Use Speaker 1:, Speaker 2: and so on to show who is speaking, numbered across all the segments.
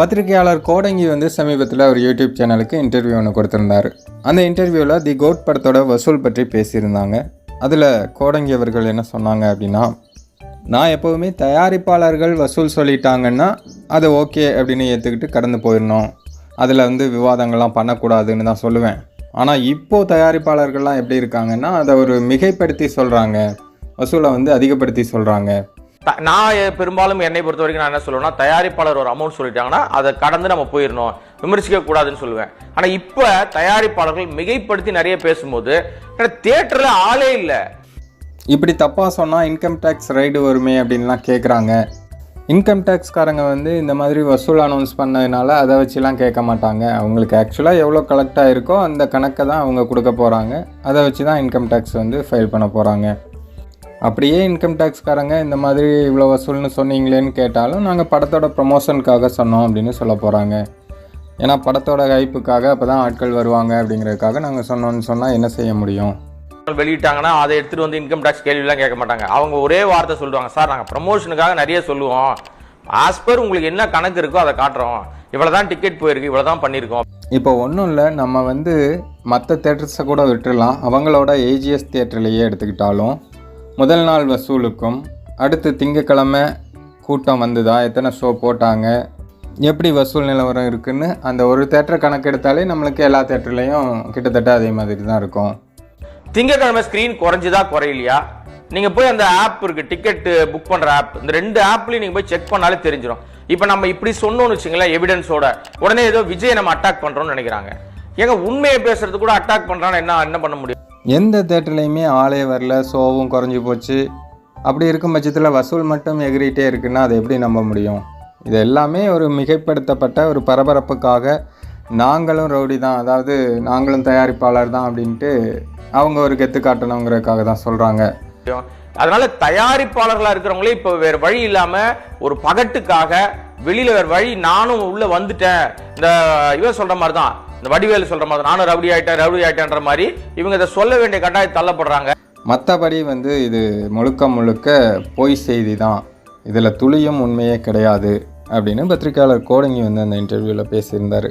Speaker 1: பத்திரிகையாளர் கோடங்கி வந்து சமீபத்தில் ஒரு யூடியூப் சேனலுக்கு இன்டர்வியூ ஒன்று கொடுத்துருந்தாரு. அந்த இன்டர்வியூவில் தி கோட் படத்தோட வசூல் பற்றி பேசியிருந்தாங்க. அதில் கோடங்கி அவர்கள் என்ன சொன்னாங்க அப்படின்னா நான் எப்போவுமே தயாரிப்பாளர்கள் வசூல் சொல்லிட்டாங்கன்னா அது ஓகே அப்படின்னு ஏற்றுக்கிட்டு கடந்து போயிடணும் அதில் வந்து விவாதங்கள்லாம் பண்ணக்கூடாதுன்னு தான் சொல்லுவேன். ஆனால் இப்போது தயாரிப்பாளர்கள்லாம் எப்படி இருக்காங்கன்னா அதை ஒரு மிகைப்படுத்தி சொல்கிறாங்க வசூலை வந்து அதிகப்படுத்தி சொல்கிறாங்க
Speaker 2: நான் பெரும்பாலும் என்னை பொறுத்த வரைக்கும் நான் என்ன சொல்லுவேன்னா தயாரிப்பாளர் ஒரு அமௌண்ட் சொல்லிட்டாங்கன்னா அதை கடந்து நம்ம போயிடணும். விமர்சிக்க கூடாதுன்னு சொல்லுவேன். ஆனால் இப்போ தயாரிப்பாளர்கள் மிகைப்படுத்தி நிறைய பேசும்போது தேட்டரில் ஆளே இல்லை.
Speaker 1: இப்படி தப்பாக சொன்னால் இன்கம் டேக்ஸ் ரைடு வருமே அப்படின்லாம் கேட்குறாங்க இன்கம் டேக்ஸ்காரங்க வந்து இந்த மாதிரி வசூல் அனௌன்ஸ் பண்ணதுனால அதை வச்சுலாம் கேட்க மாட்டாங்க. அவங்களுக்கு ஆக்சுவலாக எவ்வளோ கலெக்ட் ஆகிருக்கோ அந்த கணக்கை தான் அவங்க கொடுக்க போகிறாங்க அதை வச்சு தான் இன்கம் டேக்ஸ் வந்து ஃபைல் பண்ண போகிறாங்க அப்படியே இன்கம் டேக்ஸ்காரங்க இந்த மாதிரி இவ்வளோ வசூல்னு சொன்னீங்களேன்னு கேட்டாலும் நாங்கள் படத்தோட ப்ரமோஷனுக்காக சொன்னோம் அப்படின்னு சொல்ல போகிறாங்க ஏன்னா படத்தோட ஹைப்புக்காக அப்போ தான் ஆட்கள் வருவாங்க அப்படிங்கிறதுக்காக நாங்கள் சொன்னோன்னு சொன்னால் என்ன செய்ய முடியும்?
Speaker 2: வெளியிட்டாங்கன்னா அதை எடுத்துட்டு வந்து இன்கம் டேக்ஸ் கேள்விலாம் கேட்க மாட்டாங்க. அவங்க ஒரே வார்த்தை சொல்லுவாங்க சார் நாங்க ப்ரமோஷனுக்காக நிறைய சொல்லுவோம். ஆஸ் பர் உங்களுக்கு என்ன கணக்கு இருக்கோ அதை காட்டுறோம். இவ்வளவுதான் டிக்கெட் போயிருக்கு இவ்வளவுதான் பண்ணியிருக்கோம்
Speaker 1: இப்போ ஒன்றும் இல்லை நம்ம வந்து மற்ற தேட்டர்ஸை கூட விட்டுறலாம். அவங்களோட ஏஜிஎஸ் தியேட்டர்லேயே எடுத்துக்கிட்டாலும் முதல் நாள் வசூலுக்கும் அடுத்து திங்கக்கிழமை கூட்டம் வந்ததா? எத்தனை ஷோ போட்டாங்க? எப்படி வசூல் நிலவரம் இருக்குதுன்னு அந்த ஒரு தேட்டர் கணக்கெடுத்தாலே நம்மளுக்கு எல்லா தேட்டர்லேயும் கிட்டத்தட்ட அதே மாதிரி தான் இருக்கும்.
Speaker 2: திங்கக்கிழமை ஸ்க்ரீன் குறைஞ்சுதா குறையிலையா? நீங்கள் போய் அந்த ஆப் இருக்கு டிக்கெட் புக் பண்ணுற ஆப் இந்த ரெண்டு ஆப்லேயும் நீங்கள் போய் செக் பண்ணாலே தெரிஞ்சிடும் இப்போ நம்ம இப்படி சொன்னோம்னு வச்சுங்களேன் எவிடன்ஸோட உடனே ஏதோ விஜய் நம்ம அட்டாக் பண்ணுறோம்னு நினைக்கிறாங்க. ஏங்க உண்மையை பேசுறது கூட அட்டாக் பண்ணுறான்னு என்ன என்ன பண்ண முடியும்?
Speaker 1: எந்த தேட்டர்லேயுமே ஆளே வரல ஷோவும் குறைஞ்சி போச்சு. அப்படி இருக்கும் பட்சத்தில் வசூல் மட்டும் எகிரிட்டே இருக்குன்னா அதை எப்படி நம்ப முடியும்? இது எல்லாமே ஒரு மிகைப்படுத்தப்பட்ட ஒரு பரபரப்புக்காக நாங்களும் ரவுடி தான் அதாவது நாங்களும் தயாரிப்பாளர் தான் அப்படின்ட்டு அவங்க ஒரு கெத்து காட்டணுங்கிறதுக்காக தான் சொல்கிறாங்க
Speaker 2: அதனால தயாரிப்பாளர்களாக இருக்கிறவங்களே இப்போ வேறு வழி இல்லாமல் ஒரு பகட்டுக்காக வெளியில் வேறு வழி நானும் உள்ளே வந்துட்டேன். இந்த இவன் சொல்கிற மாதிரி தான் இந்த வடிவேலு சொல்ற மாதிரி நானும் ரவுடி ஆயிட்டேன் ரவுடி ஆயிட்டேன்ற மாதிரி இவங்க இதை சொல்ல வேண்டிய கட்டாயம் தள்ளப்படுறாங்க.
Speaker 1: மற்றபடி வந்து இது முழுக்க முழுக்க பொய் செய்தி தான். இதில் துளியும் உண்மையே கிடையாது அப்படின்னு பத்திரிக்கையாளர் கோடங்கி வந்து அந்த இன்டர்வியூவில் பேசியிருந்தார்.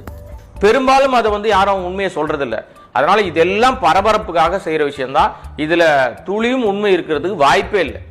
Speaker 2: பெரும்பாலும் அதை வந்து யாரும் உண்மையை சொல்றது இல்ல அதனால இதெல்லாம் பரபரப்புக்காக செய்யற விஷயம்தான். இதுல துளியும் உண்மை இருக்கிறதுக்கு வாய்ப்பே இல்லை.